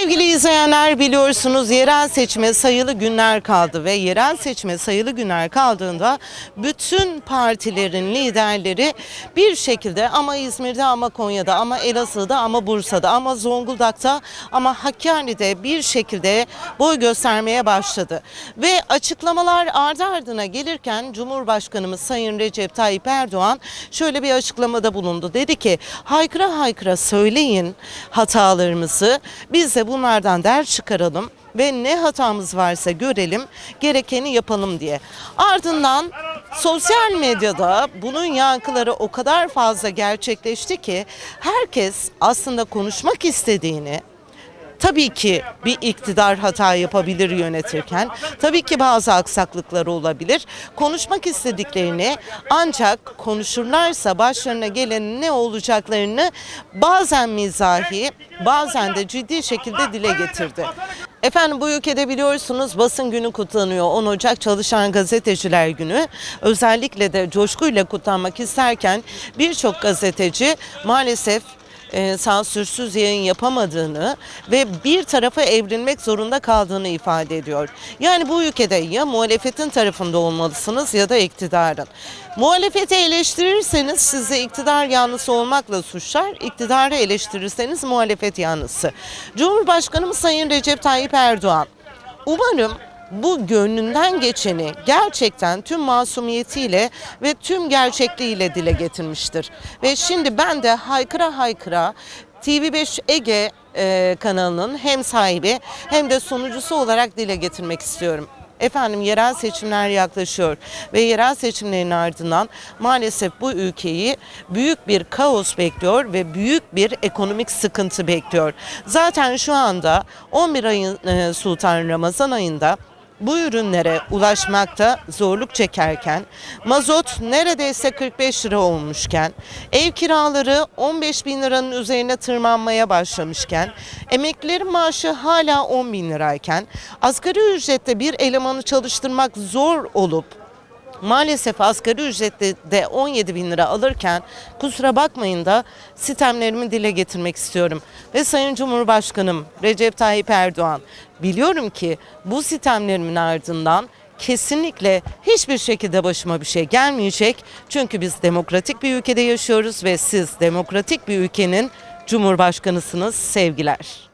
Sevgili izleyenler biliyorsunuz yerel seçime sayılı günler kaldı ve yerel seçime sayılı günler kaldığında bütün partilerin liderleri bir şekilde ama İzmir'de ama Konya'da ama Elazığ'da ama Bursa'da ama Zonguldak'ta ama Hakkari'de bir şekilde boy göstermeye başladı. Ve açıklamalar ardı ardına gelirken Cumhurbaşkanımız Sayın Recep Tayyip Erdoğan şöyle bir açıklamada bulundu. Dedi ki haykıra haykıra söyleyin hatalarımızı biz de bunlardan ders çıkaralım ve ne hatamız varsa görelim, gerekeni yapalım diye. Ardından sosyal medyada bunun yankıları o kadar fazla gerçekleşti ki herkes aslında konuşmak istediğini Tabii ki bir iktidar hata yapabilir yönetirken. Tabii ki bazı aksaklıkları olabilir. Konuşmak istediklerini ancak konuşurlarsa başlarına gelen ne olacaklarını bazen mizahi, bazen de ciddi şekilde dile getirdi. Efendim bu ülkede biliyorsunuz basın günü kutlanıyor. 10 Ocak Çalışan Gazeteciler Günü. Özellikle de coşkuyla kutlanmak isterken birçok gazeteci maalesef e, sansürsüz yayın yapamadığını ve bir tarafa evrilmek zorunda kaldığını ifade ediyor. Yani bu ülkede ya muhalefetin tarafında olmalısınız ya da iktidarın. Muhalefeti eleştirirseniz sizi iktidar yanlısı olmakla suçlar, iktidarı eleştirirseniz muhalefet yanlısı. Cumhurbaşkanımız Sayın Recep Tayyip Erdoğan umarım bu gönlünden geçeni gerçekten tüm masumiyetiyle ve tüm gerçekliğiyle dile getirmiştir. Ve şimdi ben de haykıra haykıra TV5 Ege e, kanalının hem sahibi hem de sunucusu olarak dile getirmek istiyorum. Efendim yerel seçimler yaklaşıyor ve yerel seçimlerin ardından maalesef bu ülkeyi büyük bir kaos bekliyor ve büyük bir ekonomik sıkıntı bekliyor. Zaten şu anda 11 ayın e, Sultan Ramazan ayında bu ürünlere ulaşmakta zorluk çekerken, mazot neredeyse 45 lira olmuşken, ev kiraları 15 bin liranın üzerine tırmanmaya başlamışken, emeklilerin maaşı hala 10 bin lirayken, asgari ücrette bir elemanı çalıştırmak zor olup, Maalesef asgari ücretli de 17 bin lira alırken kusura bakmayın da sistemlerimi dile getirmek istiyorum. Ve Sayın Cumhurbaşkanım Recep Tayyip Erdoğan biliyorum ki bu sistemlerimin ardından kesinlikle hiçbir şekilde başıma bir şey gelmeyecek. Çünkü biz demokratik bir ülkede yaşıyoruz ve siz demokratik bir ülkenin Cumhurbaşkanısınız sevgiler.